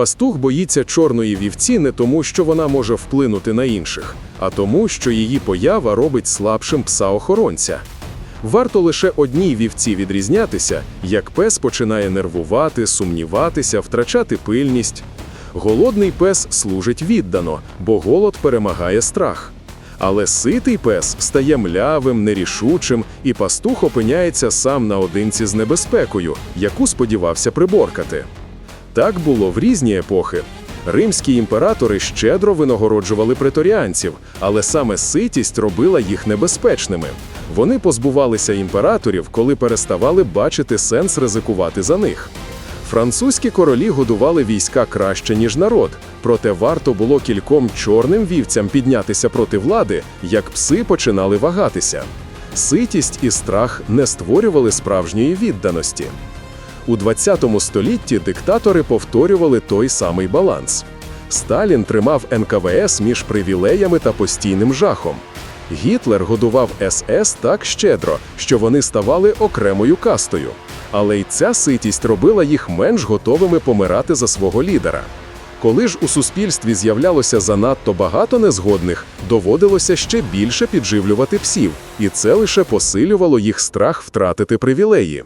Пастух боїться чорної вівці не тому, що вона може вплинути на інших, а тому, що її поява робить слабшим пса-охоронця. Варто лише одній вівці відрізнятися, як пес починає нервувати, сумніватися, втрачати пильність. Голодний пес служить віддано, бо голод перемагає страх. Але ситий пес стає млявим, нерішучим, і пастух опиняється сам наодинці з небезпекою, яку сподівався приборкати. Так було в різні епохи. Римські імператори щедро винагороджували преторіанців, але саме ситість робила їх небезпечними. Вони позбувалися імператорів, коли переставали бачити сенс ризикувати за них. Французькі королі годували війська краще, ніж народ, проте варто було кільком чорним вівцям піднятися проти влади, як пси починали вагатися. Ситість і страх не створювали справжньої відданості. У 20 столітті диктатори повторювали той самий баланс. Сталін тримав НКВС між привілеями та постійним жахом. Гітлер годував СС так щедро, що вони ставали окремою кастою. Але й ця ситість робила їх менш готовими помирати за свого лідера. Коли ж у суспільстві з'являлося занадто багато незгодних, доводилося ще більше підживлювати псів, і це лише посилювало їх страх втратити привілеї.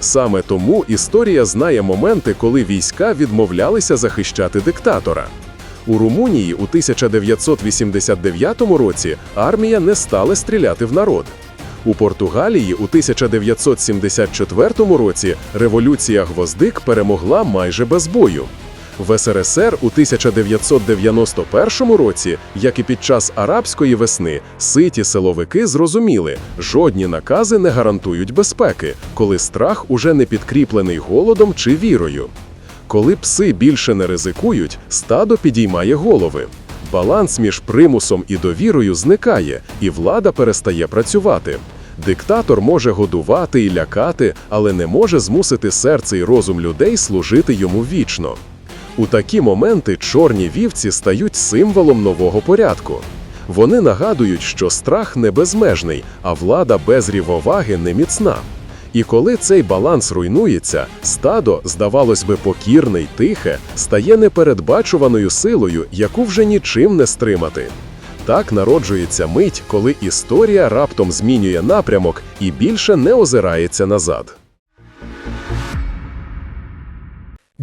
Саме тому історія знає моменти, коли війська відмовлялися захищати диктатора. У Румунії у 1989 році армія не стала стріляти в народ. У Португалії у 1974 році революція гвоздик перемогла майже без бою. В СРСР у 1991 році, як і під час арабської весни, ситі силовики зрозуміли, жодні накази не гарантують безпеки, коли страх уже не підкріплений голодом чи вірою. Коли пси більше не ризикують, стадо підіймає голови. Баланс між примусом і довірою зникає, і влада перестає працювати. Диктатор може годувати і лякати, але не може змусити серце і розум людей служити йому вічно. У такі моменти чорні вівці стають символом нового порядку. Вони нагадують, що страх не безмежний, а влада без рівноваги не міцна. І коли цей баланс руйнується, стадо, здавалось би, покірне й тихе, стає непередбачуваною силою, яку вже нічим не стримати. Так народжується мить, коли історія раптом змінює напрямок і більше не озирається назад.